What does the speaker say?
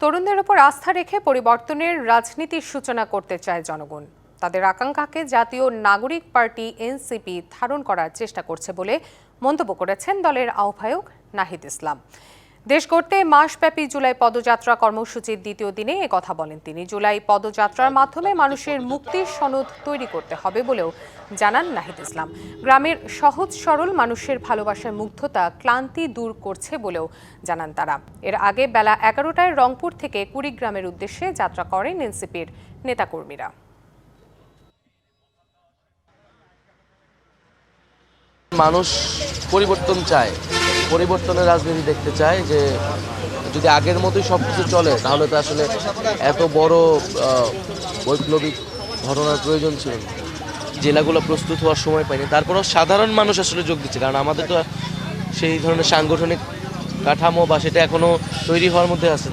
তরুণদের উপর আস্থা রেখে পরিবর্তনের রাজনীতির সূচনা করতে চায় জনগণ। তাদের আকাঙ্ক্ষাকে জাতীয় নাগরিক পার্টি এনসিপি ধারণ করার চেষ্টা করছে বলে মন্তব্য করেছেন দলের আহ্বায়ক নাহিদ ইসলাম। দেশ গড়তে মাসব্যাপী জুলাই পদযাত্রা কর্মসূচির দ্বিতীয় দিনে কথা বলেন তিনি। জুলাই পদযাত্রার মাধ্যমে মানুষের মুক্তির সনদ তৈরি করতে হবে বলেও জানান নাহিদ ইসলাম। গ্রামের সহজ সরল মানুষের ভালোবাসার মুগ্ধতা ক্লান্তি দূর করছে বলেও জানান তারা। এর আগে বেলা এগারোটায় রংপুর থেকে কুড়িগ্রামের উদ্দেশ্যে যাত্রা করেন এনসিপির নেতাকর্মীরা। মানুষ পরিবর্তন চায়। পরিবর্তনের রাজনীতি দেখতে চায় যে যদি আগের মতোই সব কিছু চলে, তাহলে তো আসলে এত বড় বৈপ্লবিক ঘটনার প্রয়োজন ছিল। জেলাগুলো প্রস্তুত হওয়ার সময় পায়নি তারপরেও সাধারণ মানুষ আসলে যোগ দিচ্ছে, কারণ আমাদের তো সেই ধরনের সাংগঠনিক কাঠামো বা সেটা এখনও তৈরি হওয়ার মধ্যে আছে